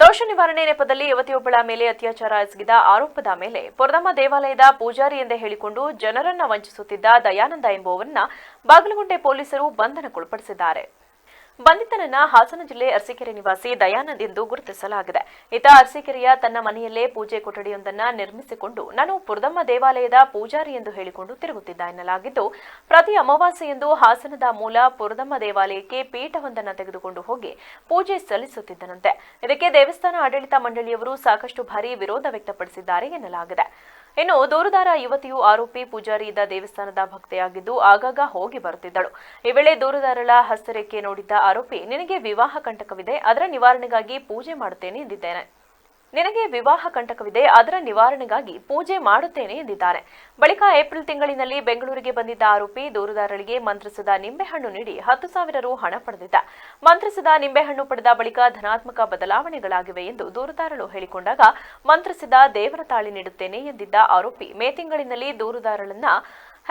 ದೋಷ ನಿವಾರಣೆ ನೆಪದಲ್ಲಿ ಯುವತಿಯೊಬ್ಬಳ ಮೇಲೆ ಅತ್ಯಾಚಾರ ಎಸಗಿದ ಆರೋಪದ ಮೇಲೆ ಪುರದಮ್ಮ ದೇವಾಲಯದ ಪೂಜಾರಿ ಎಂದೇ ಹೇಳಿಕೊಂಡು ಜನರನ್ನ ವಂಚಿಸುತ್ತಿದ್ದ ದಯಾನಂದ ಎಂಬುವವರನ್ನ ಬಾಗಲಗುಂಟೆ ಪೊಲೀಸರು ಬಂಧನಕ್ಕೊಳಪಡಿಸಿದ್ದಾರೆ. ಬಂಧಿತನನ್ನ ಹಾಸನ ಜಿಲ್ಲೆ ಅರಸೀಕೆರೆ ನಿವಾಸಿ ದಯಾನಂದ್ ಎಂದು ಗುರುತಿಸಲಾಗಿದೆ. ಈತ ಅರಸೀಕೆರೆಯ ತನ್ನ ಮನೆಯಲ್ಲೇ ಪೂಜೆ ಕೊಠಡಿಯೊಂದನ್ನ ನಿರ್ಮಿಸಿಕೊಂಡು ನಾನು ಪುರದಮ್ಮ ದೇವಾಲಯದ ಪೂಜಾರಿ ಎಂದು ಹೇಳಿಕೊಂಡು ತಿರುಗುತ್ತಿದ್ದ ಎನ್ನಲಾಗಿದ್ದು, ಪ್ರತಿ ಅಮಾವಾಸ್ಯೆಯಂದು ಹಾಸನದ ಮೂಲ ಪುರದಮ್ಮ ದೇವಾಲಯಕ್ಕೆ ಪೀಠವೊಂದನ್ನು ತೆಗೆದುಕೊಂಡು ಹೋಗಿ ಪೂಜೆ ಸಲ್ಲಿಸುತ್ತಿದ್ದನಂತೆ. ಇದಕ್ಕೆ ದೇವಸ್ಥಾನ ಆಡಳಿತ ಮಂಡಳಿಯವರು ಸಾಕಷ್ಟು ಭಾರಿ ವಿರೋಧ ವ್ಯಕ್ತಪಡಿಸಿದ್ದಾರೆ ಎನ್ನಲಾಗಿದೆ. ಇನ್ನು ದೂರುದಾರ ಯುವತಿಯು ಆರೋಪಿ ಪೂಜಾರಿ ಇದ್ದ ದೇವಸ್ಥಾನದ ಭಕ್ತೆಯಾಗಿದ್ದು ಆಗಾಗ ಹೋಗಿ ಬರುತ್ತಿದ್ದಳು. ಈ ವೇಳೆ ದೂರುದಾರಳ ಹಸ್ತರೇಖೆ ನೋಡಿದ್ದ ಆರೋಪಿ, ನಿನಗೆ ವಿವಾಹ ಕಂಟಕವಿದೆ ಅದರ ನಿವಾರಣೆಗಾಗಿ ಪೂಜೆ ಮಾಡುತ್ತೇನೆ ಎಂದಿದ್ದೇನೆ. ನಿನಗೆ ವಿವಾಹ ಕಂಟಕವಿದೆ, ಅದರ ನಿವಾರಣೆಗಾಗಿ ಪೂಜೆ ಮಾಡುತ್ತೇನೆ ಎಂದಿದ್ದಾರೆ. ಬಳಿಕ ಏಪ್ರಿಲ್ ತಿಂಗಳಿನಲ್ಲಿ ಬೆಂಗಳೂರಿಗೆ ಬಂದಿದ್ದ ಆರೋಪಿ ದೂರುದಾರರಿಗೆ ಮಂತ್ರಿಸಿದ ನಿಂಬೆಹಣ್ಣು ನೀಡಿ ಹತ್ತು ಸಾವಿರ ರು ಹಣ ಪಡೆದಿದ್ದ. ಮಂತ್ರಿಸಿದ ನಿಂಬೆಹಣ್ಣು ಪಡೆದ ಬಳಿಕ ಧನಾತ್ಮಕ ಬದಲಾವಣೆಗಳಾಗಿವೆ ಎಂದು ದೂರುದಾರಳು ಹೇಳಿಕೊಂಡಾಗ ಮಂತ್ರಿಸಿದ ದೇವರ ತಾಳಿ ನೀಡುತ್ತೇನೆ ಎಂದಿದ್ದ ಆರೋಪಿ, ಮೇ ತಿಂಗಳಿನಲ್ಲಿ ದೂರುದಾರಳನ್ನ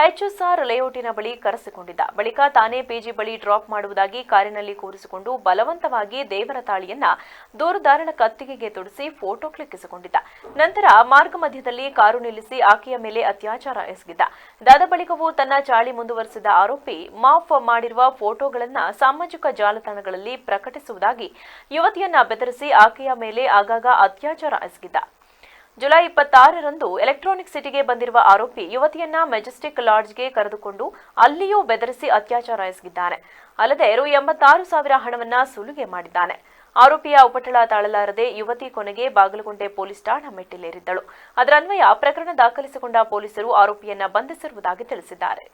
ಎಚ್ಎಸ್ಆರ್ ಲೇಔಟಿನ ಬಳಿ ಕರೆಸಿಕೊಂಡಿದ್ದ. ಬಳಿಕ ತಾನೇ ಪಿಜಿ ಬಳಿ ಡ್ರಾಪ್ ಮಾಡುವುದಾಗಿ ಕಾರಿನಲ್ಲಿ ಕೂರಿಸಿಕೊಂಡು ಬಲವಂತವಾಗಿ ದೇವರ ತಾಳಿಯನ್ನ ದೂರದಾರಣ ಕತ್ತಿಗೆಗೆ ತೊಡಿಸಿ ಫೋಟೋ ಕ್ಲಿಕ್ಕಿಸಿಕೊಂಡಿದ್ದ. ನಂತರ ಮಾರ್ಗ ಮಧ್ಯದಲ್ಲಿ ಕಾರು ನಿಲ್ಲಿಸಿ ಆಕೆಯ ಮೇಲೆ ಅತ್ಯಾಚಾರ ಎಸಗಿದ್ದ. ದಾದ ಬಳಿಕವೂ ತನ್ನ ಚಾಳಿ ಮುಂದುವರೆಸಿದ ಆರೋಪಿ ಮಾಫ್ ಮಾಡಿರುವ ಫೋಟೋಗಳನ್ನ ಸಾಮಾಜಿಕ ಜಾಲತಾಣಗಳಲ್ಲಿ ಪ್ರಕಟಿಸುವುದಾಗಿ ಯುವತಿಯನ್ನ ಬೆದರಿಸಿ ಆಕೆಯ ಮೇಲೆ ಆಗಾಗ ಅತ್ಯಾಚಾರ ಎಸಗಿದ್ದ. ಜುಲೈ ಇಪ್ಪತ್ತಾರರಂದು ಎಲೆಕ್ಟ್ರಾನಿಕ್ ಸಿಟಿಗೆ ಬಂದಿರುವ ಆರೋಪಿ ಯುವತಿಯನ್ನ ಮೆಜೆಸ್ಟಿಕ್ ಲಾಡ್ಜ್ಗೆ ಕರೆದುಕೊಂಡು ಅಲ್ಲಿಯೂ ಬೆದರಿಸಿ ಅತ್ಯಾಚಾರ ಎಸಗಿದ್ದಾನೆ. ಅಲ್ಲದೆ ರು ಎಂಬತ್ತಾರು ಸಾವಿರ ಹಣವನ್ನ ಸುಲಿಗೆ ಮಾಡಿದ್ದಾನೆ. ಆರೋಪಿಯ ಉಪಟಳ ತಾಳಲಾರದೆ ಯುವತಿ ಕೊನೆಗೆ ಬಾಗಲಗುಂಟೆ ಪೊಲೀಸ್ ಠಾಣಾ ಮೆಟ್ಟಿಲೇರಿದ್ದಳು. ಅದರನ್ವಯ ಪ್ರಕರಣ ದಾಖಲಿಸಿಕೊಂಡ ಪೊಲೀಸರು ಆರೋಪಿಯನ್ನ ಬಂಧಿಸಿರುವುದಾಗಿ ತಿಳಿಸಿದ್ದಾರೆ.